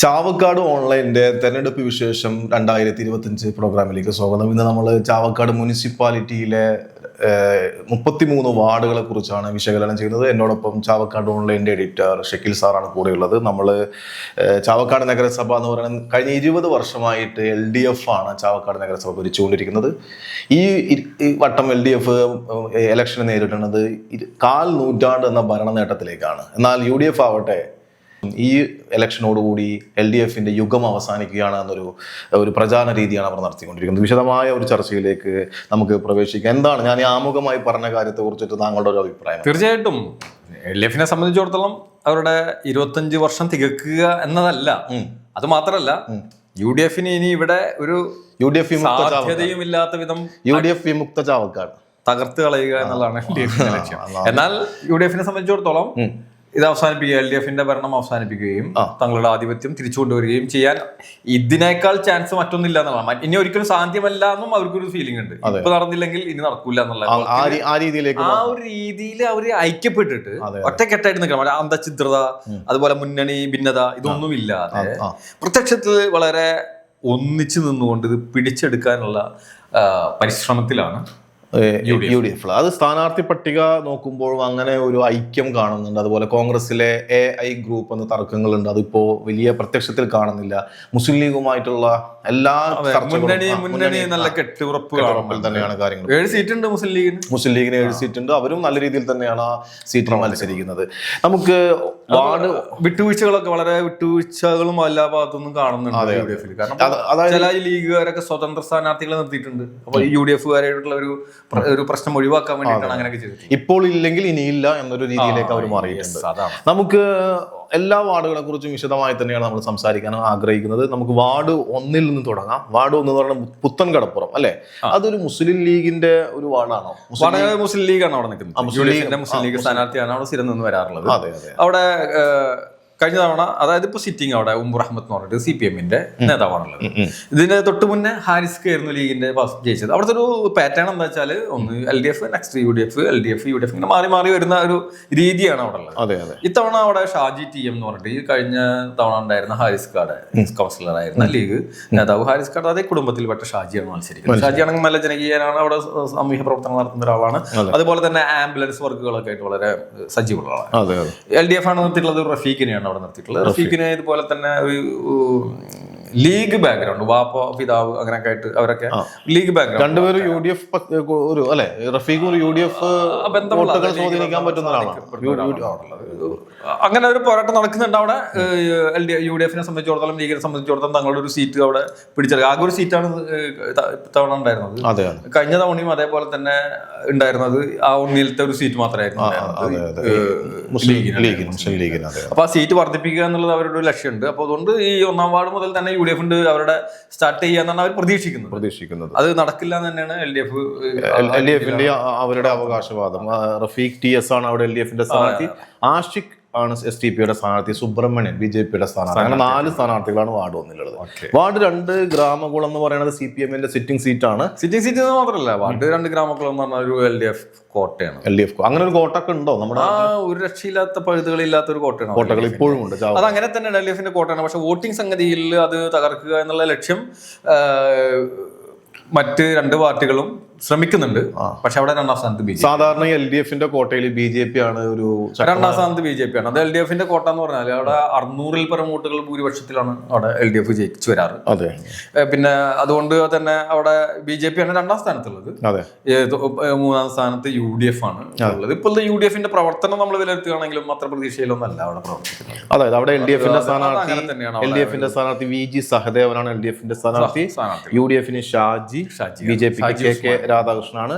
ചാവക്കാട് ഓൺലൈന്റെ തെരഞ്ഞെടുപ്പ് വിശേഷം രണ്ടായിരത്തി ഇരുപത്തഞ്ച് പ്രോഗ്രാമിലേക്ക് സ്വാഗതം. ഇന്ന് നമ്മൾ ചാവക്കാട് മുനിസിപ്പാലിറ്റിയിലെ മുപ്പത്തിമൂന്ന് വാർഡുകളെ കുറിച്ചാണ് വിശകലനം ചെയ്യുന്നത്. എന്നോടൊപ്പം ചാവക്കാട് ഓൺലൈന്റെ എഡിറ്റർ ഷക്കീൽ സാറാണ് കൂടെയുള്ളത്. നമ്മൾ ചാവക്കാട് നഗരസഭ എന്ന് പറയുന്നത് കഴിഞ്ഞ ഇരുപത് വർഷമായിട്ട് എൽ ഡി എഫ് ആണ് ചാവക്കാട് നഗരസഭ ഭരിച്ചുകൊണ്ടിരിക്കുന്നത്. ഈ വട്ടം എൽ ഡി എഫ് എലക്ഷനെ നേരിടുന്നത് കാൽ നൂറ്റാണ്ട് എന്ന ഭരണ നേട്ടത്തിലേക്കാണ് എന്നാൽ യു ഡി എഫ് ആവട്ടെ ഈ ഇലക്ഷനോടുകൂടി എൽ ഡി എഫിന്റെ യുഗം അവസാനിക്കുകയാണ് എന്നൊരു ഒരു പ്രചാരണ രീതിയാണ് അവർ നടത്തിക്കൊണ്ടിരിക്കുന്നത്. വിശദമായ ഒരു ചർച്ചയിലേക്ക് നമുക്ക് പ്രവേശിക്കാം. എന്താണ്? ഞാൻ ഈ ആമുഖമായി പറഞ്ഞ കാര്യത്തെ കുറിച്ചിട്ട് താങ്കളുടെ ഒരു അഭിപ്രായം? തീർച്ചയായിട്ടും. എൽ ഡി എഫിനെ സംബന്ധിച്ചിടത്തോളം അവരുടെ ഇരുപത്തഞ്ച് വർഷം തികക്കുക എന്നതല്ല. അത് മാത്രമല്ല യു ഡി എഫിന് ഇനി ഇവിടെ ഒരു യു ഡി എഫ് സാധ്യതയും ഇല്ലാത്ത വിധം യു ഡി എഫ് വിമുക്ത ചാവക്കാട് തകർത്ത് കളയുക എന്നുള്ളതാണ് എൽ ഡി എഫിന്റെ ലക്ഷ്യം. എന്നാൽ യു ഡി എഫിനെ സംബന്ധിച്ചിടത്തോളം ഇത് അവസാനിപ്പിക്കുക. എൽ ഡി എഫിന്റെ ഭരണം അവസാനിപ്പിക്കുകയും തങ്ങളുടെ ആധിപത്യം തിരിച്ചു കൊണ്ടുവരികയും ചെയ്യാൻ ഇതിനേക്കാൾ ചാൻസ് മറ്റൊന്നില്ല എന്നുള്ളതാണ്. ഇനി ഒരിക്കലും സാധ്യമല്ല എന്നും അവർക്കൊരു ഫീലിംഗ് ഉണ്ട്. ഇപ്പൊ നടന്നില്ലെങ്കിൽ ഇനി നടക്കൂല എന്നുള്ള ആ- ഒരു രീതിയിൽ അവർ ഐക്യപ്പെട്ടിട്ട് ഒറ്റക്കെട്ടായിട്ട് നിൽക്കണം. അന്തഛിദ്രത അതുപോലെ മുന്നണി ഭിന്നത ഇതൊന്നും ഇല്ലാതെ പ്രത്യക്ഷത്തിൽ വളരെ ഒന്നിച്ചു നിന്നുകൊണ്ട് ഇത് പിടിച്ചെടുക്കാനുള്ള പരിശ്രമത്തിലാണ് യു ഡി എഫ്. അത് സ്ഥാനാർത്ഥി പട്ടിക നോക്കുമ്പോഴും അങ്ങനെ ഒരു ഐക്യം കാണുന്നുണ്ട്. അതുപോലെ കോൺഗ്രസിലെ എ ഐ ഗ്രൂപ്പ് എന്ന തർക്കങ്ങളുണ്ട്. അതിപ്പോ വലിയ പ്രത്യക്ഷത്തിൽ കാണുന്നില്ല. മുസ്ലിം ലീഗുമായിട്ടുള്ള എല്ലാ ചർച്ചകളും മുന്നണി ആ, മുന്നണി നല്ല കെട്ടുറപ്പ് ഉറപ്പിൽ കാണുമ്പോൾ തന്നെയാണ് കാര്യങ്ങൾ. ഏഴ് സീറ്റ് ഉണ്ട് മുസ്ലിം ലീഗിന്. മുസ്ലിം ലീഗിന് ഏഴ് സീറ്റ് ഉണ്ട് അവരും നല്ല രീതിയിൽ തന്നെയാണ് ആ സീറ്റിൽ മത്സരിക്കുന്നത്. നമുക്ക് വാർഡ് വിട്ടുവീഴ്ചകളൊക്കെ വളരെ വിട്ടുവീഴ്ചകളും എല്ലാ ഭാഗത്തുനിന്നും കാണുന്നുണ്ട് എഫിൽ കാരണം ചില ലീഗുകാരൊക്കെ സ്വതന്ത്ര സ്ഥാനാർത്ഥികളെ നിർത്തിയിട്ടുണ്ട്. അപ്പൊ യു ഡി എഫുകാരായിട്ടുള്ള ഒരു ഒരു പ്രശ്നം ഒഴിവാക്കാൻ വേണ്ടിയിട്ടാണ് അങ്ങനെയൊക്കെ ചെയ്തത് ഇപ്പോൾ ഇല്ലെങ്കിൽ ഇനിയില്ല എന്നൊരു രീതിയിലേക്ക് അവർ മാറിയിട്ടുണ്ട്. നമുക്ക് എല്ലാ വാർഡുകളെ കുറിച്ചും വിശദമായി തന്നെയാണ് നമ്മൾ സംസാരിക്കാൻ ആഗ്രഹിക്കുന്നത്. നമുക്ക് വാർഡ് ഒന്നിൽ നിന്ന് തുടങ്ങാം. വാർഡ് ഒന്ന് എന്ന് പറയുന്നത് പുത്തൻ കടപ്പുറം അല്ലെ അതൊരു മുസ്ലിം ലീഗിന്റെ ഒരു വാർഡാണോ? മുസ്ലിം ലീഗാണ് അവിടെ നിൽക്കുന്നത്. മുസ്ലിം ലീഗ്- സ്ഥാനാർത്ഥിയാണ് അവിടെ സ്ഥിരം നിന്ന് വരാറുള്ളത്. അതെ അതെ. അവിടെ കഴിഞ്ഞ തവണ അതായത് ഇപ്പൊ സിറ്റിംഗ് അവിടെ ഉംബുർ അഹമ്മദ് എന്ന് പറഞ്ഞിട്ട് സി പി എമ്മിന്റെ നേതാവാണുള്ളത്. ഇതിന് തൊട്ട് മുന്നേ ഹാരിസ് ആയിരുന്നു ലീഗിന്റെ ജയിച്ചത്. അവിടുത്തെ ഒരു പാറ്റേൺ എന്താ വെച്ചാൽ ഒന്ന് L D F next U D F L D F U D F ഇങ്ങനെ മാറി മാറി വരുന്ന ഒരു രീതിയാണ് അവിടെ ഉള്ളത്. ഇത്തവണ അവിടെ ഷാജി ടി എം എന്ന് പറഞ്ഞിട്ട് ഈ കഴിഞ്ഞ തവണ ഉണ്ടായിരുന്ന ഹാരിസ് കാർഡ് കൗൺസിലർ ആയിരുന്ന ലീഗ് നേതാവ് ഹാരിസ് കാർഡ് അതേ കുടുംബത്തിൽപ്പെട്ട ഷാജിയാണ് മത്സരിക്കുന്നത്. ഷാജി ആണെങ്കിൽ നല്ല ജനകീയനാണ് അവിടെ സാമൂഹ്യ പ്രവർത്തനം നടത്തുന്ന ഒരാളാണ്. അതുപോലെ തന്നെ ആംബുലൻസ് വർക്കുകളൊക്കെ ആയിട്ട് വളരെ സജീവമുള്ള ആളാണ്. എൽ ഡി എഫ് ആണ് നിർത്തിയിട്ടുള്ളത് റഫീഖിനെയാണ്. അവിടെ നിർത്തിയിട്ടുള്ളത്. റഫീഖിനെ ഇതുപോലെ തന്നെ ഒരു ലീഗ് ബാക്ക്ഗ്രൗണ്ട് വാപ്പ പിതാവ് അങ്ങനെയൊക്കെ ആയിട്ട് അവരൊക്കെ ലീഗ് ബാക്ക്ഗ്രൗണ്ട്. രണ്ടുപേരും യു ഡി എഫ് ഒരു അല്ലെ റഫീഖ് ഒരു യു ഡി എഫ് സ്വാധീനിക്കാൻ പറ്റുന്ന. അങ്ങനെ ഒരു പോരാട്ടം നടക്കുന്നുണ്ട് അവിടെ. എൽ ഡി യു ഡി എഫിനെ സംബന്ധിച്ചിടത്തോളം ലീഗിനെ സംബന്ധിച്ചിടത്തോളം തങ്ങളുടെ ഒരു സീറ്റ് അവിടെ പിടിച്ചെടുക്കുക. ആകെ ഒരു സീറ്റാണ് തവണ ഉണ്ടായിരുന്നത്. കഴിഞ്ഞ തവണയും അതേപോലെ തന്നെ ഉണ്ടായിരുന്നത് ആ ഒന്നിലത്തെ ഒരു സീറ്റ് മാത്രമായിരുന്നു മുസ്ലിം ലീഗിന് അപ്പൊ ആ സീറ്റ് വർദ്ധിപ്പിക്കുക എന്നുള്ളത് അവരുടെ ഒരു ലക്ഷ്യമുണ്ട്. അപ്പൊ അതുകൊണ്ട് ഈ ഒന്നാം വാർഡ് മുതൽ തന്നെ യു ഡി എഫ് ഉണ്ട് അവരുടെ സ്റ്റാർട്ട് ചെയ്യാന്നാണ് അവർ പ്രതീക്ഷിക്കുന്നത്. പ്രതീക്ഷിക്കുന്നത്. അത് നടക്കില്ല എന്ന് തന്നെയാണ് L D F L D എഫിന്റെ അവരുടെ അവകാശവാദം. റഫീഖ് ടി എസ് ആണ് അവിടെ എൽ ഡി എഫിന്റെ സ്ഥാനാർത്ഥി ആഷിഖ് ആണ് എസ് ടി പിയുടെ സ്ഥാനാർത്ഥി സുബ്രഹ്മണ്യൻ ബി ജെ പിയുടെ സ്ഥാനാർത്ഥി. അങ്ങനെ നാല് സ്ഥാനാർത്ഥികളാണ് വാർഡ് ഒന്നിലുള്ളത് വാർഡ് രണ്ട് ഗ്രാമകുളം എന്ന് പറയുന്നത് സി പി എമ്മിന്റെ സിറ്റിംഗ് ആണ്. സിറ്റിംഗ് സീറ്റ് എന്ന് മാത്രമല്ല വാർഡ് രണ്ട് ഗ്രാമകുളം എന്ന് പറഞ്ഞ ഒരു എൽ ഡി എഫ് കോട്ടയാണ്. എൽ ഡി എഫ് അങ്ങനെ ഒരു കോട്ടൊക്കെ ഉണ്ടോ നമ്മുടെ ആ ഒരു രക്ഷയില്ലാത്ത പഴുതുകളില്ലാത്ത ഒരു കോട്ടയാണ്. കോട്ടകൾ ഇപ്പോഴും ഉണ്ട് അത് അങ്ങനെ തന്നെ എൽ ഡി എഫിന്റെ കോട്ടയാണ്. പക്ഷെ വോട്ടിംഗ് സംഗതിയിൽ അത് തകർക്കുക എന്നുള്ള ലക്ഷ്യം മറ്റ് രണ്ട് പാർട്ടികളും ശ്രമിക്കുന്നുണ്ട്. പക്ഷെ അവിടെ രണ്ടാം സ്ഥാനത്ത് ബി സാധാരണ എൽ ഡി എഫിന്റെ കോട്ടയിൽ ബി ജെ പി ആണ് ഒരു രണ്ടാം സ്ഥാനത്ത് ബി ജെ പി ആണ്. അത് എൽ ഡി എഫിന്റെ കോട്ട എന്ന് പറഞ്ഞാൽ അവിടെ അറുന്നൂറിൽ പരം വോട്ടുകൾ ഭൂരിപക്ഷത്തിലാണ് അവിടെ എൽ ഡി എഫ് ജയിച്ചു വരാറ്. അതെ. പിന്നെ അതുകൊണ്ട് തന്നെ അവിടെ ബി ജെ പി ആണ് രണ്ടാം സ്ഥാനത്തുള്ളത്. അതെ. മൂന്നാം സ്ഥാനത്ത് യു ഡി എഫ് ആണ് ഉള്ളത്. ഇപ്പോൾ യു ഡി എഫിന്റെ പ്രവർത്തനം നമ്മൾ വിലയിരുത്തുകയാണെങ്കിലും അത്ര പ്രതീക്ഷയിലൊന്നല്ല അവിടെ പ്രവർത്തിക്കുന്നത്. അതായത് അവിടെ എൽ ഡി എഫിന്റെ സ്ഥാനാർത്ഥി എൽ ഡി എഫിന്റെ സ്ഥാനാർത്ഥി വി ജി സഹദേവനാണ് എൽ ഡി എഫിന്റെ സ്ഥാനാർത്ഥി. യു ഡി എഫിന് Shaji Shaji. B J K K രാധാകൃഷ്ണനാണ്.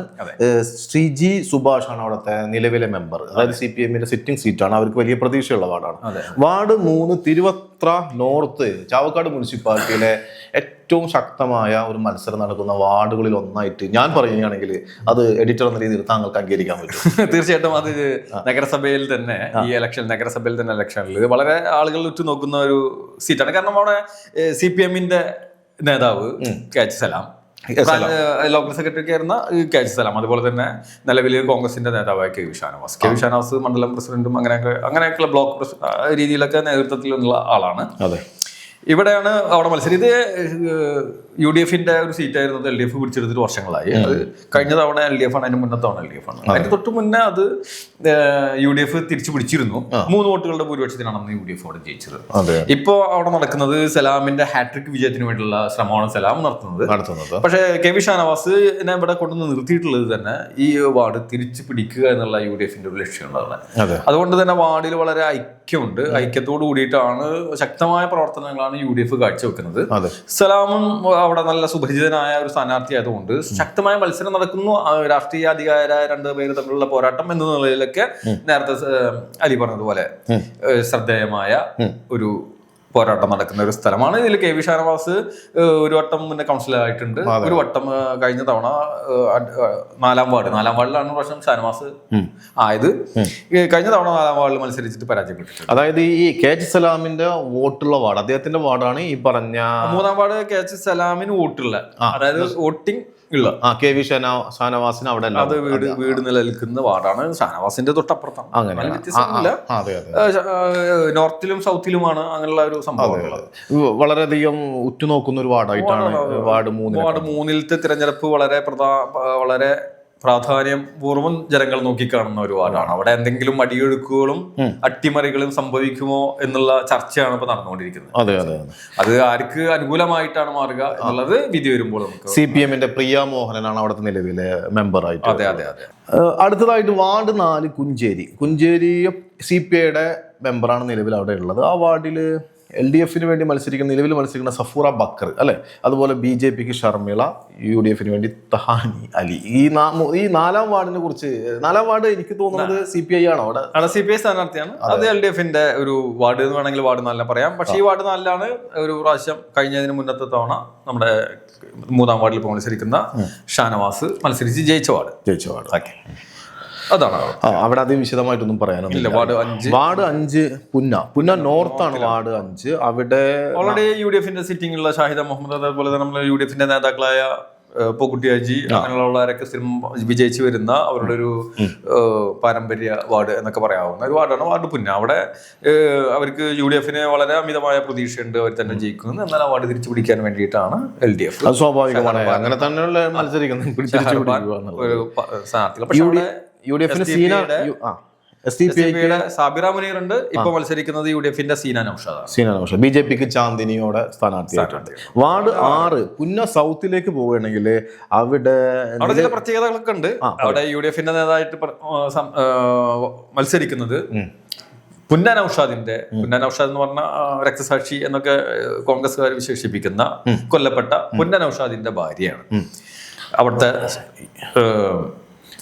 Shri Sreeji Subhash ആണ് അവിടുത്തെ നിലവിലെ മെമ്പർ. അതായത് സി പി എമ്മിന്റെ സിറ്റിംഗ് സീറ്റാണ്. അവർക്ക് വലിയ പ്രതീക്ഷയുള്ള വാർഡാണ്. വാർഡ് മൂന്ന് തിരുവത്ര നോർത്ത് ചാവക്കാട് മുനിസിപ്പാലിറ്റിയിലെ ഏറ്റവും ശക്തമായ ഒരു മത്സരം നടക്കുന്ന വാർഡുകളിൽ ഒന്നായിട്ട് ഞാൻ പറയുകയാണെങ്കിൽ അത് എഡിറ്റർ എന്ന രീതിയിൽ താങ്കൾക്ക് അംഗീകരിക്കാൻ പറ്റും. തീർച്ചയായിട്ടും അത് നഗരസഭയിൽ തന്നെ ഈ ഇലക്ഷൻ നഗരസഭയിൽ തന്നെ ഇലക്ഷനിൽ വളരെ ആളുകൾ ഉറ്റുനോക്കുന്ന ഒരു സീറ്റാണ് കാരണം അവിടെ സി പി എമ്മിന്റെ നേതാവ് K H Salam local secretary ആയിരുന്ന കെ എച്ച് സലാം. അതുപോലെ തന്നെ നിലവിൽ കോൺഗ്രസിന്റെ നേതാവായ K V Shanavas. K V Shanavas മണ്ഡലം പ്രസിഡന്റും അങ്ങനെയൊക്കെ അങ്ങനെയൊക്കെയുള്ള ബ്ലോക്ക് രീതിയിലൊക്കെ നേതൃത്വത്തിൽ രീതിയിലൊക്കെ നേതൃത്വത്തിലുള്ള ആളാണ്. അതെ. ഇവിടെയാണ് അവിടെ മത്സരം. ഇത് യു ഡി എഫിന്റെ ഒരു സീറ്റായിരുന്നു. എൽ ഡി എഫ് പിടിച്ചെടുത്തിട്ട് വർഷങ്ങളായി. അത് കഴിഞ്ഞ തവണ എൽ ഡി എഫ് ആണ് അതിന് മുന്നേ തവണ എൽ ഡി എഫ് ആണ്. അതിന് തൊട്ട് മുന്നേ അത് യു ഡി എഫ് തിരിച്ചു പിടിച്ചിരുന്നു. മൂന്ന് വോട്ടുകളുടെ ഭൂരിപക്ഷത്തിനാണ് അന്ന് യു ഡി എഫ് അവിടെ ജയിച്ചത്. ഇപ്പോ അവിടെ നടക്കുന്നത് സലാമിന്റെ ഹാട്രിക് വിജയത്തിന് വേണ്ടിയുള്ള ശ്രമമാണ് സലാം നടത്തുന്നത്. നടത്തുന്നത്. പക്ഷേ കെ വി ഷാനവാസ് എന്നെ ഇവിടെ കൊണ്ടുവന്ന് നിർത്തിയിട്ടുള്ളത് തന്നെ ഈ വാർഡ് തിരിച്ചു പിടിക്കുക എന്നുള്ള യു ഡി എഫിന്റെ ഒരു ലക്ഷ്യമുള്ളതാണ് അതുകൊണ്ട് തന്നെ വാർഡിൽ വളരെ ഐക്യമുണ്ട്. ഐക്യത്തോട് കൂടിയിട്ടാണ് ശക്തമായ പ്രവർത്തനങ്ങളാണ് യു ഡി എഫ് കാഴ്ചവെക്കുന്നത്. സലാമും അവിടെ നല്ല സുപരിചിതനായ ഒരു സ്ഥാനാർത്ഥി ആയതുകൊണ്ട് ശക്തമായ മത്സരം നടക്കുന്നു. രാഷ്ട്രീയ അധികാര രണ്ട് പേര് തമ്മിലുള്ള പോരാട്ടം എന്ന നിലയിലൊക്കെ നേരത്തെ അലി പറഞ്ഞതുപോലെ ശ്രദ്ധേയമായ ഒരു പോരാട്ടം നടക്കുന്ന ഒരു സ്ഥലമാണ്. ഇതിൽ കെ വി ഷാനവാസ് ഒരു വട്ടം മുന്നേ കൗൺസിലറായിട്ടുണ്ട്. ഒരു വട്ടം കഴിഞ്ഞ തവണ നാലാം വാർഡ് നാലാം വാർഡിലാണ് പ്രാവശ്യം ഷാനവാസ് ആയത്. കഴിഞ്ഞ തവണ നാലാം വാർഡിൽ മത്സരിച്ചിട്ട് പരാജയപ്പെട്ടു അതായത് ഈ കെ എച്ച് സലാമിന്റെ വോട്ടുള്ള വാർഡ് അദ്ദേഹത്തിന്റെ വാർഡാണ് ഈ പറഞ്ഞ മൂന്നാം വാർഡ് കെ എച്ച് സലാമിന് വോട്ടുള്ള. അതായത് വോട്ടിംഗ് ഉള്ള ആ കെ വി ഷാനവാസിന് അവിടെ അല്ല. അത് വീട് വീട് നിലനിൽക്കുന്ന വാർഡാണ്. ഷാനവാസിന്റെ തൊട്ടപ്പുറത്താണ്. അങ്ങനെ. ഏഹ് നോർത്തിലും സൗത്തിലുമാണ് അങ്ങനെയുള്ള ഒരു സംഭവം വളരെയധികം ഉറ്റുനോക്കുന്ന ഒരു വാർഡായിട്ടാണ് വാർഡ് മൂന്ന് വാർഡ് മൂന്നിലത്തെ തിരഞ്ഞെടുപ്പ് വളരെ പ്രധാ വളരെ പ്രാധാന്യം പൂർവം ജനങ്ങൾ നോക്കിക്കാണുന്ന ഒരു വാർഡാണ് അവിടെ എന്തെങ്കിലും അടിയൊഴുക്കുകളും അട്ടിമറികളും സംഭവിക്കുമോ എന്നുള്ള ചർച്ചയാണ് ഇപ്പൊ നടന്നുകൊണ്ടിരിക്കുന്നത്. അതെ അതെ അതെ. ആർക്ക് അനുകൂലമായിട്ടാണ് മാറുക എന്നുള്ളത് വിധി വരുമ്പോൾ നമുക്ക് സി പി എമ്മിന്റെ പ്രിയ മോഹനനാണ് അവിടുത്തെ നിലവിലെ മെമ്പറായിട്ട് അതെ അതെ അതെ. അടുത്തതായിട്ട് വാർഡ് നാല് കുഞ്ചേരി. കുഞ്ചേരി സി പി ഐയുടെ മെമ്പറാണ് നിലവിൽ അവിടെ ഉള്ളത്. ആ വാർഡിൽ എൽ ഡി എഫിന് വേണ്ടി മത്സരിക്കുന്ന നിലവിൽ മത്സരിക്കുന്ന സഫൂറ ബക്കർ അല്ലെ? അതുപോലെ ബി ജെ പിക്ക് ഷർമിള യു ഡി എഫിന് വേണ്ടി തഹാനി അലി. ഈ ഈ നാലാം വാർഡിനെ കുറിച്ച് നാലാം വാർഡ് എനിക്ക് തോന്നുന്നത് സി പി ഐ ആണോ അവിടെ? അവിടെ സി പി ഐ സ്ഥാനാർത്ഥിയാണ്. അത്. എൽ ഡി എഫിന്റെ ഒരു വാർഡ് എന്ന് വേണമെങ്കിൽ വാർഡ് നാലിനെ പറയാം. പക്ഷെ ഈ വാർഡ് നാലിലാണ് ഒരു പ്രാവശ്യം കഴിഞ്ഞതിന് മുന്നത്തെ തവണ നമ്മുടെ മൂന്നാം വാർഡിൽ ഇപ്പോൾ മത്സരിക്കുന്ന ഷാനവാസ് മത്സരിച്ച് ജയിച്ച വാർഡ്. ജയിച്ച വാർഡ്. ഓക്കെ. അതാണ്. അവിടെ. അധികം വിശദമായിട്ടൊന്നും പറയാനൊന്നും വാർഡ് അഞ്ച്. വാർഡ് അഞ്ച് പുന്ന. പുന്ന ആണ് വാർഡ് അഞ്ച്. അവിടെ ഓൾറെഡി യു ഡി എഫിന്റെ സിറ്റിംഗ് ഉള്ള ഷാഹിദ മുഹമ്മദ് അതേപോലെ തന്നെ നമ്മുടെ യു ഡി എഫിന്റെ നേതാക്കളായ പൂക്കുട്ടിയാജി അങ്ങനെയുള്ളവരൊക്കെ സ്ഥിരം വിജയിച്ചു വരുന്ന അവരുടെ ഒരു പാരമ്പര്യ വാർഡ് എന്നൊക്കെ പറയാവുന്ന ഒരു വാർഡാണ് വാർഡ് പുന്ന. അവിടെ അവർക്ക് യു ഡി എഫിന് വളരെ അമിതമായ പ്രതീക്ഷയുണ്ട് അവർ തന്നെ ജയിക്കുന്നു എന്നാൽ ആ വാർഡ് തിരിച്ചു പിടിക്കാൻ വേണ്ടിയിട്ടാണ് എൽ ഡി എഫ് സ്വാഭാവികമാണ്. അങ്ങനെ തന്നെയുള്ള മത്സരിക്കുന്നത് സ്ഥാനാർത്ഥികൾ. പക്ഷേ യു ഡി എഫിന് സീന ആ. എസ് ഡി പി ഐക്ക് സാബിറ മുനീർ ഉണ്ട് ഇപ്പൊ മത്സരിക്കുന്നത് യു ഡി എഫിന്റെ സീന നൌഷാദ് സീന നൌഷാദ്. ബി ജെ പിക്ക് ചാന്ദിനിയോടെ സ്ഥാനാർത്ഥിയായിട്ടുണ്ട്. വാർഡ് ആറ് പുന്ന സൗത്തിലേക്ക് പോവുകയാണെങ്കിൽ അവിടെ അവിടെ ചില പ്രത്യേകതകളൊക്കെ ഉണ്ട്. അവിടെ യു ഡി എഫിന്റെ നേതായിട്ട് മത്സരിക്കുന്നത് പുന്ന നൌഷാദിന്റെ പുന്ന നൌഷാദ് എന്ന് പറഞ്ഞ രക്തസാക്ഷി എന്നൊക്കെ കോൺഗ്രസ്സുകാർ വിശേഷിപ്പിക്കുന്ന കൊല്ലപ്പെട്ട പുന്ന നൌഷാദിന്റെ ഭാര്യയാണ്. അവിടുത്തെ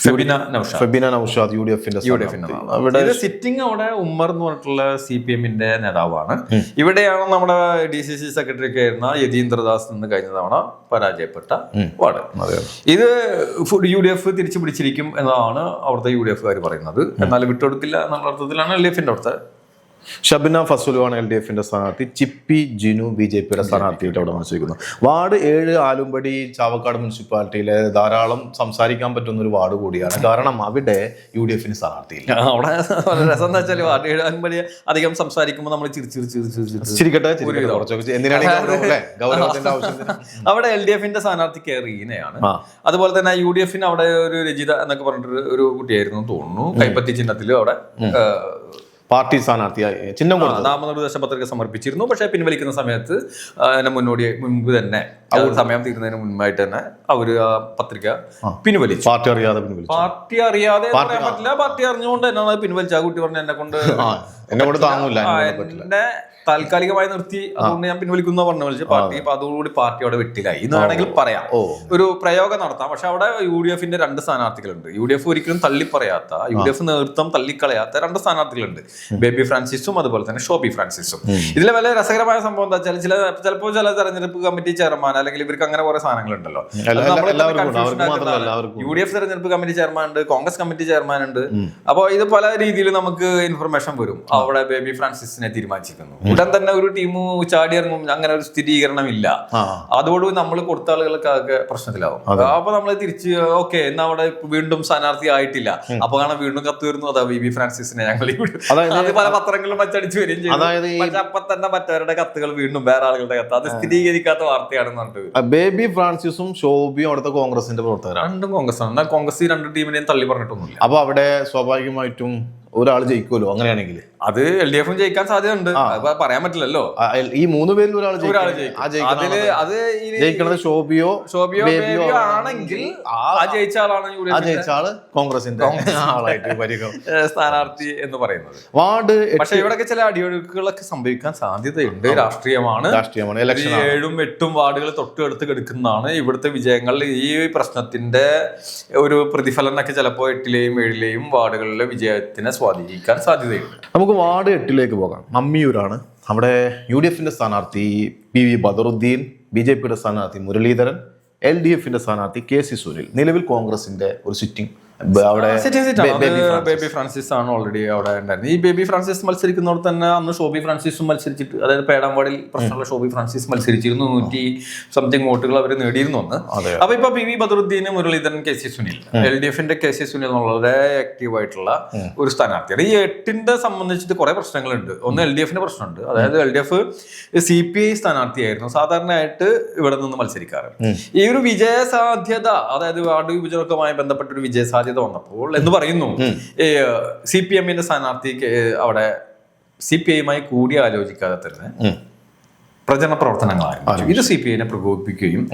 ഫെബിന നൌഷാദ്. ഫെബിന നൌഷാദ് യു ഡി എഫിന്റെ യു ഡി എഫിന്റെ അവിടെ സിറ്റിംഗ് അവിടെ ഉമ്മർ എന്ന് പറഞ്ഞിട്ടുള്ള സി പി എമ്മിന്റെ നേതാവാണ്. ഇവിടെയാണ് നമ്മുടെ ഡി സി സി സെക്രട്ടറി ഒക്കെ ആയിരുന്ന യതീന്ദ്രദാസ് നിന്ന് കഴിഞ്ഞ തവണ പരാജയപ്പെട്ട വാർഡ്. ഇത് യു ഡി എഫ് തിരിച്ചു പിടിച്ചിരിക്കും എന്നതാണ് അവിടുത്തെ യു ഡി എഫുകാർ പറയുന്നത് എന്നാൽ വിട്ടുകൊടുക്കില്ല എന്നുള്ള അർത്ഥത്തിലാണ് എൽ ഡി എഫിന്റെ അവിടുത്തെ ഷബിന ഫസുലുവാണ് എൽ ഡി എഫിന്റെ സ്ഥാനാർത്ഥി. ചിപ്പി ജിനു ബി ജെ പിയുടെ സ്ഥാനാർത്ഥിയായിട്ട് അവിടെ മത്സരിക്കുന്നു. വാർഡ് ഏഴ് ആലുംപടി ചാവക്കാട് മുനിസിപ്പാലിറ്റിയിലെ ധാരാളം സംസാരിക്കാൻ പറ്റുന്ന ഒരു വാർഡ് കൂടിയാണ്. കാരണം അവിടെ യു ഡി എഫിന് സ്ഥാനാർത്ഥിയില്ല. അവിടെ രസം എന്താ വെച്ചാൽ വാർഡ് ഏഴ് ആലുംപടി അധികം സംസാരിക്കുമ്പോൾ നമ്മൾ ചിരിക്കട്ടെ അവിടെ എൽ ഡി എഫിന്റെ സ്ഥാനാർത്ഥി റീനയാണ്. അതുപോലെ തന്നെ യു ഡി എഫിന് അവിടെ ഒരു രചിത എന്നൊക്കെ പറഞ്ഞിട്ട് ഒരു കുട്ടിയായിരുന്നു തോന്നുന്നു. കൈപ്പത്തി ചിഹ്നത്തിൽ അവിടെ പാർട്ടി സ്ഥാനാർത്ഥിയായി ചിഹ്നം നാമനിർദ്ദേശ പത്രിക സമർപ്പിച്ചിരുന്നു. പക്ഷേ പിൻവലിക്കുന്ന സമയത്ത് അതിന് മുന്നോടി മുൻപ് തന്നെ ആ സമയം തീരുന്നതിന് മുൻപായിട്ട് തന്നെ അവർ ആ പത്രിക പിൻവലിച്ചു. പാർട്ടി അറിയാതെ പിൻവലിച്ചു. പാർട്ടി അറിയാതെ പറയാൻ പറ്റില്ല. പാർട്ടി അറിഞ്ഞുകൊണ്ട് തന്നെയാണ് പിൻവലിച്ചു ആ കുട്ടി പറഞ്ഞു എന്നെ കൊണ്ട് എന്നെ കൂടെ താങ്ങൂല കൊണ്ട് താൽക്കാലികമായി നിർത്തി അതുകൊണ്ട് ഞാൻ പിൻവലിക്കുന്ന പറഞ്ഞു വിളിച്ചു പാർട്ടി അപ്പൊ അതോടുകൂടി പാർട്ടി അവിടെ വെട്ടിലായി. എന്ന് വേണമെങ്കിൽ പറയാം. ഒരു പ്രയോഗം നടത്താം. പക്ഷെ അവിടെ യു ഡി എഫിന്റെ രണ്ട് സ്ഥാനാർത്ഥികളുണ്ട്. യു ഡി എഫ് ഒരിക്കലും തള്ളിപ്പറയാത്ത യു ഡി എഫ് നേതൃത്വം തള്ളിക്കളയാത്ത രണ്ട് സ്ഥാനാർത്ഥികളുണ്ട്. ബേബി ഫ്രാൻസിസും അതുപോലെ തന്നെ ഷോബി ഫ്രാൻസിസും. ഇതിലെ വളരെ രസകരമായ സംഭവം എന്താ? വെച്ചാൽ ചില ചിലപ്പോൾ ചില തെരഞ്ഞെടുപ്പ് കമ്മിറ്റി ചെയർമാൻ അല്ലെങ്കിൽ ഇവർക്ക് അങ്ങനെ കുറെ സാധനങ്ങളുണ്ടല്ലോ. യു ഡി എഫ് തെരഞ്ഞെടുപ്പ് കമ്മിറ്റി ചെയർമാൻ ഉണ്ട് കോൺഗ്രസ് കമ്മിറ്റി ചെയർമാൻ ഉണ്ട്. അപ്പോൾ ഇത് പല രീതിയിൽ നമുക്ക് ഇൻഫർമേഷൻ വരും. അവിടെ ബേബി ഫ്രാൻസിസിനെ തീരുമാനിച്ചിരിക്കുന്നു. ഉടൻ തന്നെ ഒരു ടീം ചാടിയിറങ്ങും അങ്ങനെ ഒരു സ്ഥിരീകരണം ഇല്ല അതോടുകൂടി അതോട് നമ്മൾ കൊടുത്ത ആളുകൾക്കൊക്കെ പ്രശ്നത്തിലാവും. അപ്പൊ നമ്മൾ തിരിച്ച് ഓക്കെ എന്നാ അവിടെ വീണ്ടും സ്ഥാനാർത്ഥി ആയിട്ടില്ല. അപ്പൊ കാണാൻ വീണ്ടും കത്ത് വരുന്നു. അതാ ബി ബി ഫ്രാൻസിസിനെ ഞങ്ങൾ അത് പല പത്രങ്ങളിലും മറ്റടിച്ചു വരികയും ചെയ്തു. ഈ അപ്പൊ തന്നെ മറ്റവരുടെ കത്തുകൾ വീണ്ടും വേറെ ആളുകളുടെ കത്ത്. അത് സ്ഥിരീകരിക്കാത്ത വാർത്തയാണെന്ന് പറഞ്ഞിട്ട് ബേബി ഫ്രാൻസിസും ഷോബിയും അവിടുത്തെ കോൺഗ്രസിന്റെ പ്രവർത്തകരാണ് രണ്ടും കോൺഗ്രസ് ആണ് എന്നാൽ കോൺഗ്രസ് രണ്ട് ടീമിനെയും തള്ളി പറഞ്ഞിട്ടൊന്നുമില്ല. അപ്പൊ അവിടെ സ്വാഭാവികമായിട്ടും ഒരാൾ ജയിക്കുമല്ലോ അങ്ങനെയാണെങ്കിൽ? അത് എൽ ഡി എഫും ജയിക്കാൻ സാധ്യതയുണ്ട്. പറയാൻ പറ്റില്ലല്ലോ. ഈ മൂന്ന് പേരിൽ ഒരാൾ ഒരാൾ അതിൽ അത് ജയിക്കുന്നത് ജയിക്കണത് ഷോബിയോ ഷോബിയോ ആണെങ്കിൽ ആ ജയിച്ച ആളാണ് ആ ജയിച്ച ആൾ കോൺഗ്രസിന്റെ ആളായിട്ട് സ്ഥാനാർത്ഥി എന്ന് പറയുന്നത്. വാർഡ് പക്ഷെ ഇവിടെയൊക്കെ ചില അടിയൊഴുക്കുകളൊക്കെ സംഭവിക്കാൻ സാധ്യതയുണ്ട്. രാഷ്ട്രീയമാണ്. രാഷ്ട്രീയമാണ്. ഇലക്ഷൻ ഏഴും എട്ടും വാർഡുകൾ തൊട്ടടുത്ത് കിടക്കുന്നതാണ്. ഇവിടുത്തെ വിജയങ്ങൾ ഈ പ്രശ്നത്തിന്റെ ഒരു പ്രതിഫലം എന്നൊക്കെ ചിലപ്പോൾ എട്ടിലെയും ഏഴിലെയും വാർഡുകളിലെ വിജയത്തിനെ സ്വാധീനിക്കാൻ സാധ്യതയുണ്ട്. നമുക്ക് വാർഡ് എട്ടിലേക്ക് പോകാം. മമ്മിയൂരാണ്. അവിടെ യു ഡി എഫിന്റെ സ്ഥാനാർത്ഥി P V Badaruddin B J പിയുടെ സ്ഥാനാർത്ഥി മുരളീധരൻ എൽ ഡി എഫിന്റെ സ്ഥാനാർത്ഥി കെ സി സുനിൽ. നിലവിൽ കോൺഗ്രസിന്റെ ഒരു സിറ്റിംഗ് അവിടെ. ബേ- ബേബി ഫ്രാൻസിസ്. ആണ് ഓൾറെഡി അവിടെ ഉണ്ടായിരുന്നത്. ഈ ബേബി ഫ്രാൻസിസ് മത്സരിക്കുന്നവിടെ തന്നെ അന്ന് ഷോബി ഫ്രാൻസിസും മത്സരിച്ചിട്ട് അതായത് പേടാമ്പാടിൽ പ്രശ്നമുള്ള ഷോബി ഫ്രാൻസിസ് മത്സരിച്ചിരുന്നു. നൂറ്റി സംതിങ് വോട്ടുകൾ അവർ നേടിയിരുന്നു അതെ. അപ്പൊ ഇപ്പൊ P V Badaruddin Muraleedharan K C Sunil L D എഫിന്റെ കെ സി സുനിൽ വളരെ ആക്റ്റീവ് ആയിട്ടുള്ള ഒരു സ്ഥാനാർത്ഥിയാണ്. ഈ എട്ടിന്റെ സംബന്ധിച്ചിട്ട് കുറെ പ്രശ്നങ്ങളുണ്ട്. ഒന്ന് എൽ ഡി എഫിന്റെ പ്രശ്നമുണ്ട്. അതായത് L D F C P I സ്ഥാനാർത്ഥിയായിരുന്നു. സാധാരണയായിട്ട് ഇവിടെ നിന്ന് മത്സരിക്കാറ്. ഈ ഒരു വിജയ സാധ്യത അതായത് വാർഡ് വിഭജനവുമായി ബന്ധപ്പെട്ട ഒരു വിജയ സാധ്യത വന്നപ്പോൾ എന്ന് പറയുന്നു. സി പി എമ്മിന്റെ സ്ഥാനാർത്ഥിക്ക് അവിടെ സി പി ഐയുമായി കൂടി ആലോചിക്കാതെ തന്നെ. പ്രചരണ പ്രവർത്തനങ്ങളായിരുന്നു ഇത് സി പി ഐനെ പ്രകോപിപ്പിക്കുകയും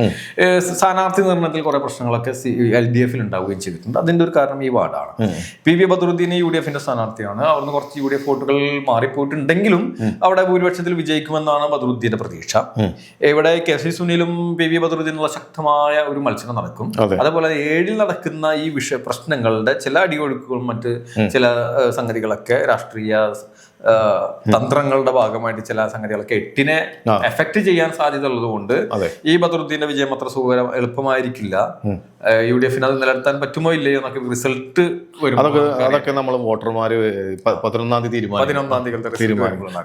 സ്ഥാനാർത്ഥി നിർണയത്തിൽ കുറെ പ്രശ്നങ്ങളൊക്കെ എൽ ഡി എഫിൽ ഉണ്ടാവുകയും ചെയ്തിട്ടുണ്ട്. അതിന്റെ ഒരു കാരണം ഈ വാർഡാണ്. P V Badaruddin U D എഫിന്റെ സ്ഥാനാർത്ഥിയാണ്. അവിടുന്ന് കുറച്ച് യു ഡി എഫ് വോട്ടുകൾ മാറിപ്പോയിട്ടുണ്ടെങ്കിലും അവിടെ ഭൂരിപക്ഷത്തിൽ വിജയിക്കുമെന്നാണ് ബദറുദ്ദീന്റെ പ്രതീക്ഷ. ഇവിടെ കെ സി സുനിലും പി വി ബദറുദ്ദീനുള്ള ശക്തമായ ഒരു മത്സരം നടക്കും. അതെ. അതേപോലെ ഏഴിൽ നടക്കുന്ന ഈ വിഷയ പ്രശ്നങ്ങളുടെ ചില അടിയൊഴുക്കുകളും മറ്റ് ചില സംഗതികളൊക്കെ രാഷ്ട്രീയ തന്ത്രങ്ങളുടെ ഭാഗമായിട്ട് ചില സംഗതികളൊക്കെ എട്ടിനെ എഫക്ട് ചെയ്യാൻ സാധ്യത ഉള്ളതുകൊണ്ട്. ഈ ബദറുദ്ദീന്റെ വിജയം അത്ര സുഖകരം എളുപ്പമായിരിക്കില്ല. യു ഡി എഫിന് അത് നിലനിർത്താൻ പറ്റുമോ ഇല്ലയോ എന്നൊക്കെ റിസൾട്ട് വരും അതൊക്കെ നമ്മൾ വോട്ടർമാര് പതിനൊന്നാം തീയതി പതിനൊന്നാം തീയതി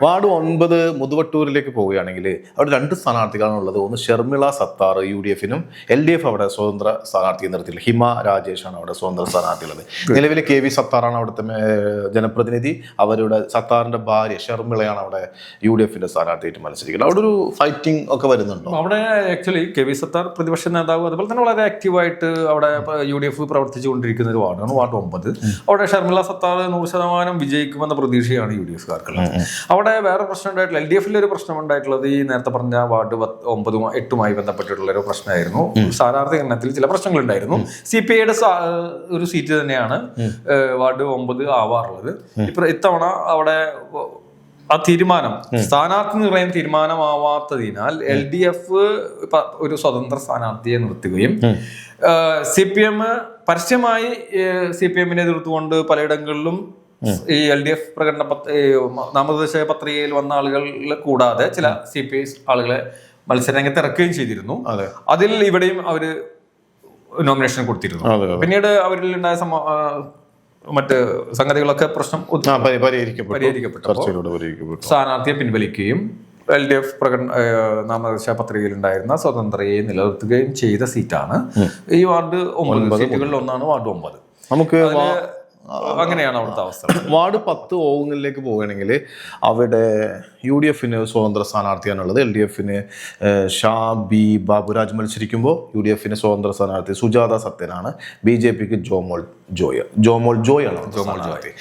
വാർഡ് ഒൻപത് മുതുവട്ടൂരിലേക്ക് പോവുകയാണെങ്കിൽ അവിടെ രണ്ട് സ്ഥാനാർത്ഥികളാണ് ഉള്ളത് ഒന്ന് ഷർമിള സത്താർ യു ഡി എഫിനും എൽ ഡി എഫ് അവിടെ സ്വതന്ത്ര സ്ഥാനാർത്ഥിയെ നിർത്തിയില്ല ഹിമ രാജേഷ് ആണ് അവിടെ സ്വതന്ത്ര സ്ഥാനാർത്ഥിയുള്ളത്. നിലവിലെ കെ വി സത്താറാണ് അവിടുത്തെ ജനപ്രതിനിധി. അവരുടെ സത്താറിന്റെ ഭാര്യ ഷർമിളയാണ് അവിടെ യു ഡി എഫിന്റെ സ്ഥാനാർത്ഥിയായിട്ട് മത്സരിക്കുന്നത്. അവിടെ ഒരു ഫൈറ്റിംഗ് ഒക്കെ വരുന്നുണ്ടോ? അവിടെ ആക്ച്വലി കെ വി സത്താർ പ്രതിപക്ഷ നേതാവ് അതുപോലെ തന്നെ വളരെ ആക്റ്റീവായിട്ട് അവിടെ യു ഡി എഫ് പ്രവർത്തിച്ചുകൊണ്ടിരിക്കുന്ന ഒരു വാർഡാണ് വാർഡ് ഒമ്പത്. അവിടെ ഷർമിള സത്താർ നൂറ് ശതമാനം വിജയിക്കുമെന്ന പ്രതീക്ഷയാണ് യു ഡി എഫുകാർക്കുള്ളത് അവിടെ വേറെ പ്രശ്നം ഉണ്ടായിട്ടില്ല. എൽ ഡി എഫിൽ ഒരു പ്രശ്നം ഉണ്ടായിട്ടുള്ളത് ഈ നേരത്തെ പറഞ്ഞ വാർഡ് ഒമ്പതും എട്ടുമായി ബന്ധപ്പെട്ടിട്ടുള്ള ഒരു പ്രശ്നമായിരുന്നു. സ്ഥാനാർത്ഥി എണ്ണത്തിൽ ചില പ്രശ്നങ്ങൾ ഉണ്ടായിരുന്നു സി പി ഐയുടെ ഒരു സീറ്റ് തന്നെയാണ് വാർഡ് ഒമ്പത് ആവാറുള്ളത്. ഇപ്പൊ ഇത്തവണ അവിടെ ആ തീരുമാനം സ്ഥാനാർത്ഥി നിർണയം തീരുമാനമാവാത്തതിനാൽ എൽ ഡി എഫ് ഒരു സ്വതന്ത്ര സ്ഥാനാർത്ഥിയെ നിർത്തുകയും സി പി എം പരസ്യമായി സി പി എമ്മിനെ എതിർത്തുകൊണ്ട് പലയിടങ്ങളിലും ഈ എൽ ഡി എഫ് പ്രകടന നാമനിർദ്ദേശ പത്രികയിൽ വന്ന ആളുകളിൽ കൂടാതെ ചില സി പി ഐ ആളുകളെ മത്സരരംഗത്ത് ഇറക്കുകയും ചെയ്തിരുന്നു. അതിൽ ഇവിടെയും അവർ നോമിനേഷൻ കൊടുത്തിരുന്നു. പിന്നീട് അവരിൽ ഉണ്ടായ മറ്റ് സംഗതികളൊക്കെ പ്രശ്നം പരി- പരിഹരിക്കപ്പെട്ടു. സ്ഥാനാർത്ഥിയെ പിൻവലിക്കുകയും എൽ ഡി എഫ് പ്രകടന നാമനിർദ്ദേശ പത്രികയിൽ ഉണ്ടായിരുന്ന സ്വതന്ത്രയെ നിലനിർത്തുകയും ചെയ്ത സീറ്റാണ് ഈ വാർഡ് ഒമ്പത് സീറ്റുകളിൽ ഒന്നാണ് വാർഡ് ഒമ്പത്. നമുക്ക് അങ്ങനെയാണ് അവിടുത്തെ അവസ്ഥ. വാർഡ് പത്ത് ഓവുങ്ങളിലേക്ക് പോവുകയാണെങ്കിൽ അവിടെ യു ഡി എഫിന് സ്വതന്ത്ര സ്ഥാനാർത്ഥിയാണുള്ളത്. എൽ ഡി എഫിന് ഷാ ബി ബാബുരാജ് മത്സരിക്കുമ്പോൾ യു ഡി എഫിന് സ്വതന്ത്ര സ്ഥാനാർത്ഥി സുജാത സത്യനാണ്. ബി ജെ പിക്ക് ജോമോൾ ജോയ് ജോമോൾ ജോയ് ആണ് ജോമോൾ ജോയ്.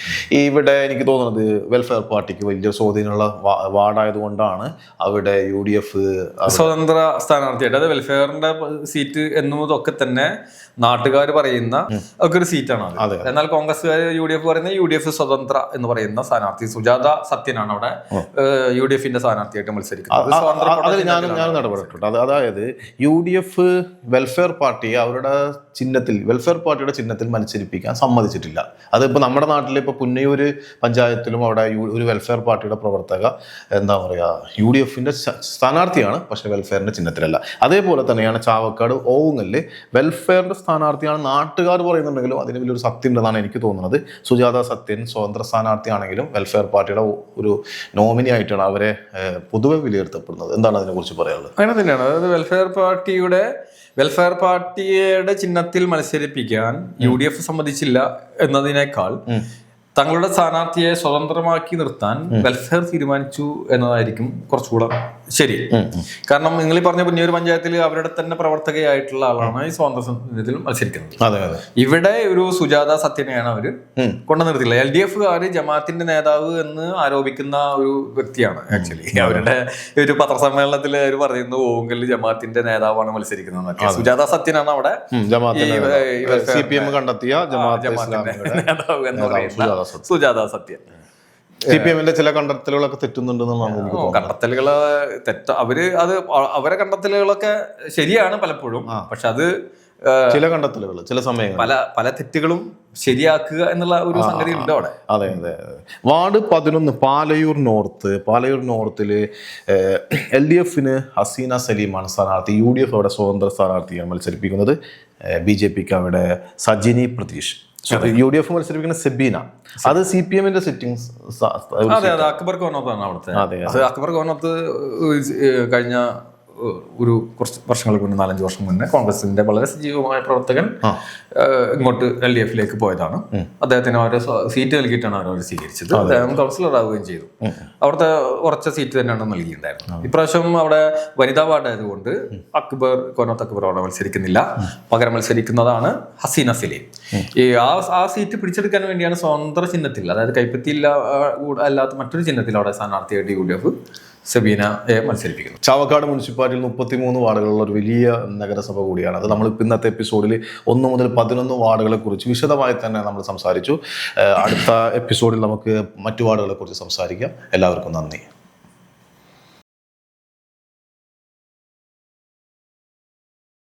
ഇവിടെ എനിക്ക് തോന്നുന്നത് വെൽഫെയർ പാർട്ടിക്ക് വലിയ സ്വാധീനമുള്ള വാർഡായത് വാർഡായതുകൊണ്ടാണ് അവിടെ യു ഡി എഫ് സ്വതന്ത്ര സ്ഥാനാർത്ഥിയായിട്ട്. അത് വെൽഫെയറിന്റെ സീറ്റ് എന്നതൊക്കെ തന്നെ നാട്ടുകാർ പറയുന്ന ഒക്കെ ഒരു സീറ്റാണ് അതെ. എന്നാൽ കോൺഗ്രസ്സുകാർ യു ഡി എഫ് പറയുന്ന യു ഡി എഫ് സ്വതന്ത്ര എന്ന് പറയുന്ന സ്ഥാനാർത്ഥി സുജാത സത്യനാണ് അവിടെ. യു ഡി എഫിന്റെ സ്ഥാനാർത്ഥിയായിട്ട് മത്സരിക്കുന്നത് സ്വതന്ത്ര അതിൽ ഇടപെട്ടിട്ടുണ്ട്. അത് അതായത് U D F welfare party അവരുടെ ചിഹ്നത്തിൽ വെൽഫെയർ പാർട്ടിയുടെ ചിഹ്നത്തിൽ മത്സരിപ്പിക്കാൻ സമ്മതിച്ചിട്ടില്ല. അതിപ്പോൾ നമ്മുടെ നാട്ടിലെ ഇപ്പോൾ പുന്നയൂര് പഞ്ചായത്തിലും അവിടെ ഒരു വെൽഫെയർ പാർട്ടിയുടെ പ്രവർത്തക എന്താ പറയുക യു ഡി എഫിന്റെ സ്ഥാനാർത്ഥിയാണ് പക്ഷേ വെൽഫെയറിന്റെ ചിഹ്നത്തിലല്ല. അതേപോലെ തന്നെയാണ് ചാവക്കാട് ഓവുങ്ങലിൽ വെൽഫെയറിന്റെ സ്ഥാനാർത്ഥിയാണ് നാട്ടുകാർ പറയുന്നുണ്ടെങ്കിലും അതിന് വലിയൊരു സത്യം ഉണ്ടെന്നാണ് എനിക്ക് തോന്നുന്നത്. സുജാത സത്യൻ സ്വതന്ത്ര സ്ഥാനാർത്ഥിയാണെങ്കിലും വെൽഫെയർ പാർട്ടിയുടെ ഒരു നോമിനി ആയിട്ടാണ് അവരെ ഏഹ്, പൊതുവെ വിലയിരുത്തപ്പെടുന്നത്. എന്താണ് അതിനെക്കുറിച്ച് പറയാനുള്ളത്? അങ്ങനെ തന്നെയാണ്. അതായത് വെൽഫെയർ പാർട്ടിയുടെ വെൽഫെയർ പാർട്ടിയുടെ ചിഹ്നത്തിൽ മത്സരിപ്പിക്കാൻ യു ഡി എഫ് സമ്മതിച്ചില്ല എന്നതിനേക്കാൾ തങ്ങളുടെ സ്ഥാനാർത്ഥിയെ സ്വതന്ത്രമാക്കി നിർത്താൻ വെൽഫെയർ തീരുമാനിച്ചു എന്നതായിരിക്കും കുറച്ചുകൂടെ ശരി. കാരണം നിങ്ങൾ ഈ പറഞ്ഞ പുന്നിയൂർ പഞ്ചായത്തിൽ അവരുടെ തന്നെ പ്രവർത്തകയായിട്ടുള്ള ആളാണ് ഈ സ്വാതന്ത്ര്യത്തിൽ മത്സരിക്കുന്നത്. അതെ അതെ. ഇവിടെ ഒരു സുജാത സത്യനെയാണ് അവർ കൊണ്ടു നിർത്തിയില്ല എൽ ഡി എഫ് ജമാഅത്തിന്റെ നേതാവ് എന്ന് ആരോപിക്കുന്ന ഒരു വ്യക്തിയാണ് ആക്ച്വലി അവരുടെ ഒരു പത്രസമ്മേളനത്തിൽ അവർ പറയുന്നു ഓങ്കൽ ജമാഅത്തിന്റെ നേതാവാണ് മത്സരിക്കുന്നത് സുജാത സത്യനാണ് അവിടെ. കണ്ടെത്തിയ ജമാഅത്തെ ജമാഅത്തിന്റെ നേതാവ് എന്ന് നേതാവ് പറയുന്ന സുജാത സത്യം. സുജാത സത്യൻ സി പി എമ്മിന്റെ ചില കണ്ടെത്തലുകളൊക്കെ തെറ്റുന്നുണ്ടെന്നാണ് എനിക്ക് തോന്നുന്നത്. കണ്ടെത്തലുകൾ തെറ്റ അവർ അത് അവരെ കണ്ടെത്തലുകളൊക്കെ ശരിയാണ് പലപ്പോഴും. പക്ഷെ അത് ചില കണ്ടെത്തലുകൾ ചില സമയങ്ങളിൽ പല പല തെറ്റുകളും ശരിയാക്കുക എന്നുള്ള ഒരു സംഗതി ഉണ്ട് അവിടെ. അതെ അതെ അതെ. വാർഡ് പതിനൊന്ന് പാലയൂർ നോർത്ത്. പാലയൂർ നോർത്തിൽ എൽ ഡി എഫിന് ഹസീന സലീമാണ് സ്ഥാനാർത്ഥി. യു ഡി എഫ് അവിടെ സ്വതന്ത്ര സ്ഥാനാർത്ഥിയാണ് മത്സരിപ്പിക്കുന്നത്. ബി ജെ പിക്ക് അവിടെ Sajini Pratheesh. U D F മത്സരിപ്പിക്കുന്ന Sebina. അത് സി പി എമ്മിന്റെ സിറ്റിംഗ് അതെ അതെ അക്ബർ കോനത്താണ് അവിടുത്തെ. അക്ബർ കോനത്ത് കഴിഞ്ഞ ഒരു കുറച്ച് വർഷങ്ങൾക്ക് മുന്നേ നാലഞ്ച് വർഷം മുന്നേ കോൺഗ്രസിന്റെ വളരെ സജീവമായ പ്രവർത്തകൻ ഇങ്ങോട്ട് എൽ ഡി എഫിലേക്ക് പോയതാണ്. അദ്ദേഹത്തിന് അവരെ സീറ്റ് നൽകിയിട്ടാണ് അവർ സ്വീകരിച്ചത്. അദ്ദേഹം കൗൺസിലർ ആവുകയും ചെയ്തു അവിടുത്തെ ഉറച്ച സീറ്റ് തന്നെയാണ് നൽകിയിട്ടുണ്ടായിരുന്നത്. ഇപ്രാവശ്യം അവിടെ വനിതാ വാർഡ് ആയതുകൊണ്ട് അക്ബർ കോനത്ത് അക്ബർ അവിടെ മത്സരിക്കുന്നില്ല. പകരം മത്സരിക്കുന്നതാണ് ഹസീന സലീം. ഈ ആ ആ സീറ്റ് പിടിച്ചെടുക്കാൻ വേണ്ടിയാണ് സ്വതന്ത്ര ചിഹ്നത്തിൽ അതായത് കൈപ്പറ്റിയില്ല കൂട- അല്ലാത്ത മറ്റൊരു ചിഹ്നത്തിൽ അവിടെ സ്ഥാനാർത്ഥിയായിട്ട് യു ഡി എഫ് സബീനയെ മത്സരിപ്പിക്കുന്നു. ചാവക്കാട് മുനിസിപ്പാലിറ്റിയിൽ മുപ്പത്തിമൂന്ന് വാർഡുകളുള്ള ഒരു വലിയ നഗരസഭ കൂടിയാണ്. അത് നമ്മൾ ഇന്നത്തെ എപ്പിസോഡിൽ ഒന്ന് മുതൽ പതിനൊന്ന് വാർഡുകളെ കുറിച്ച് വിശദമായി തന്നെ നമ്മൾ സംസാരിച്ചു. അടുത്ത എപ്പിസോഡിൽ നമുക്ക് മറ്റു വാർഡുകളെ കുറിച്ച് സംസാരിക്കാം. എല്ലാവർക്കും നന്ദി.